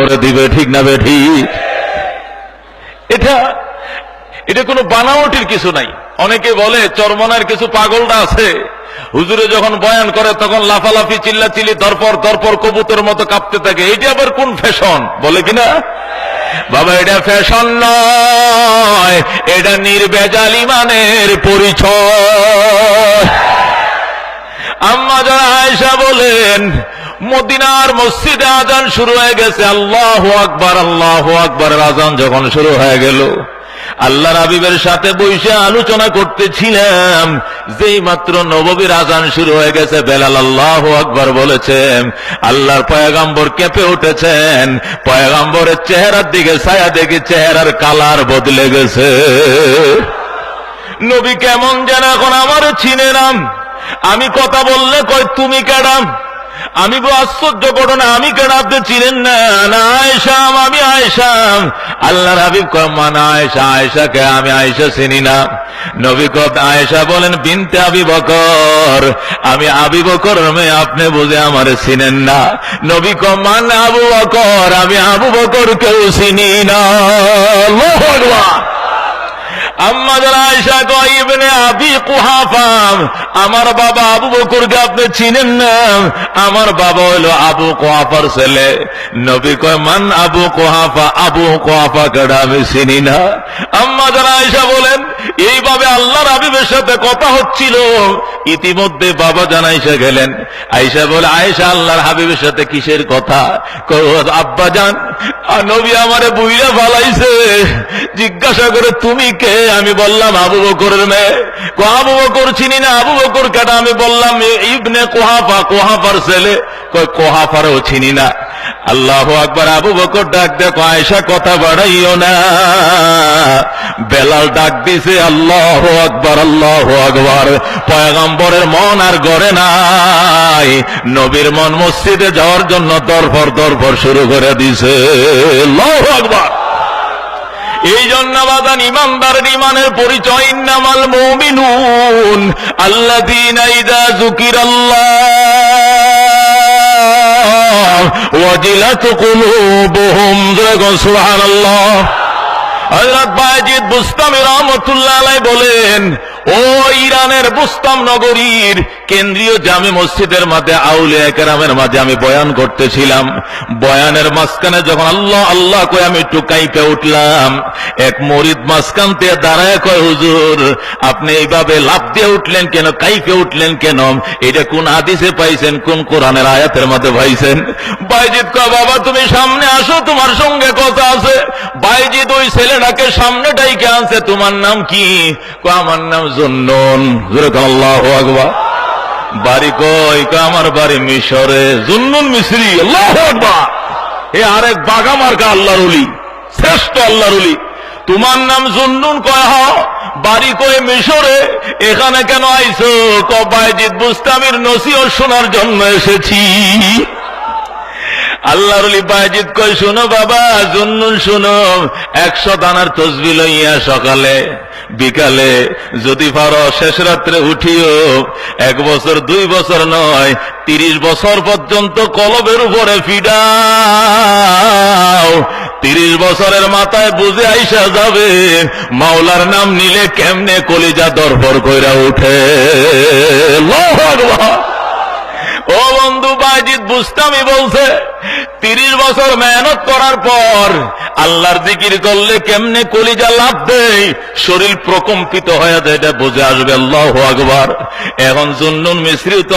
করে দিবে, ঠিক না বেঠি এটা এটা কোনো বানাওটির কিছু নাই। অনেকে বলে, চরমনার কিছু পাগলটা আছে। হুজুরে যখন বয়ান করে, তখন লাফালাফি চিল্লা চিল্লি দরপর দরপর, কবুতর মতো কাঁপতে থাকে। এটা আবার কোন ফ্যাশন? বলে কিনা? বাবা, এটা ফ্যাশন নয়। এটা নির্বেজাল ইমানের পরিচয়। আম্মা যারা আয়েশা বলেন মদিনার মসজিদে আজান শুরু হয়ে গেছে। আল্লাহ আকবার, আল্লাহ আকবরের আজান যখন শুরু হয়ে গেল আল্লাহ রাবিবের সাথে বসে আলোচনা করতেছিলাম, যেই মাত্র নববীর আজান শুরু হয়ে গেছে, বেলাল আল্লাহ আকবর বলেছেন, আল্লাহর পয়গাম্বর কেঁপে উঠেছেন, পয়গাম্বরের চেহারার দিকে ছায়া দেখে চেহারার কালার বদলে গেছে। নবী কেমন যেন এখন আমার চিনে নাম আমি কথা বললে কয়, তুমি কেডাম আমি গো আশ্চর্য ঘটনা, আমি কেন আপনি চিনেন না? আয়সাম আমি আয়সাম আল্লাহর হাবিব কয়, মা, না আয়সা আয়সাকে আমি আয়সা চিনি না। নবী কত আয়সা বলেন, বিনতে আবি বকর, আমি আবি বকর মেয়ে আপনি বুঝে আমার চিনেন না। নবী কয় মান আবু বকর, আমি আবু বকর কেউ চিনি না আল্লাহু আকবার আম্মাদের আয়সা গইবনে আবি কুহাফাম আমার বাবা আবু বকরকে আপনি চিনেন না। আমার বাবা হলো আবু কুহাফার ছেলে। নবী কয়, মান আবু কুহাফা? আবু কুহাফা কেডা আমি চিনি না। আম্মাদের আয়সা বলেন, এইভাবে আল্লাহর হাবিবের সাথে কথা হচ্ছিল। ইতিমধ্যে বাবা জানাইসা গেলেন। আয়সা বলে, আয়েশা, আল্লাহর হাবিবের সাথে কিসের কথা? আব্বা জান আর নবী আমারে বুইরা ফালাইছে। জিজ্ঞাসা করে, তুমি কে? আমি বললাম, আবু বকরের মেয়ে। আবু বকর চিনি না, আবু বকর কেটা আমি বললাম ইবনে কোহাফা, কোহাফার ছেলে। কয়, কোহাফারও চিনি না। আল্লাহ আকবার, আবু বকর ডাক দেখো আয়সা কথা বাড়াইও না। বেলাল ডাক দিছে, আল্লাহ আকবার, আল্লাহ মন আর গড়ে নাই। নবীর মন মসজিদে যাওয়ার জন্য দরফর দরফর শুরু করে দিছে। এই জন্য বাদান ইমানদারের ইমানের পরিচয়, ইন্নামাল মুমিনুন আল্লাযীনা ইযা যুকিরাল্লাহ ওয়াজিলাত কুলুবুহুম। সুবহানাল্লাহ। হযরত বায়েজিদ বুস্তামি রহমতুল্লাহ আলাই বলেন ইরানের বুস্তাম নগরীর কেন্দ্রীয় জামে মসজিদের মাঝে আউলিয়া কেরামের মাঝে আমি বয়ান করতেছিলাম। বয়ানের মাঝখানে যখন আল্লাহ আল্লাহ কয়ে আমি একটু কাইপে উঠলাম, এক মরিদ মাঝখান থেকে দাঁড়ায় কয়, হুজুর, আপনি এইভাবে লাভ দিয়ে উঠলেন কেন? কাইপে উঠলেন কেন? এটা কোন আদিসে পাইছেন? কোন কোরআনের আয়াতের মধ্যে পাইছেন? বাইজিৎ কয়, বাবা, তুমি সামনে আসো, তোমার সঙ্গে কথা আছে। বাইজিৎ ওই ছেলেটাকে সামনে ডাইকে আনছে, তোমার নাম কি? আমার নাম জুন্নন। বাড়ি কই? আমার বাড়ি মিশরে। জুন্নুন আকবার। এ আরেক বাগা মার্কা আল্লাহর উলি শ্রেষ্ঠ আল্লাহর উলি তোমার নাম জুন্নুন কয় বাড়ি কয়ে মিশরে? এখানে কেন আইছো? ক বাইজিৎ বুস্তামির নসিও শোনার জন্য এসেছি। আল্লাহর বাজিদ কয়, শুনো বাবা, জুন্নুন শুনো, একশো দানার তসবি লইয়া সকালে, বিকালে যদি পারো শেষ রাত্রে উঠিও। এক বছর, দুই বছর নয়, তিরিশ বছর পর্যন্ত কলবের উপরে ফিডাও। তিরিশ বছরের মাথায় বুঝে আইসা যাবে, মাওলার নাম নিলে কেমনে কলিজা দরপর কইরা উঠে। ও বন্ধু বাজিদ বুঝতামই বলছে, তিরিশ বছর মেহনত করার পর আল্লাহর জিকির করলে কেমনে কলিজা লাভ দেয়? শরীর প্রকম্পিত হয়ে যায়, এটা বুঝে আসবে আল্লাহ আকবার। এখন জুন্নুন মিশ্রিত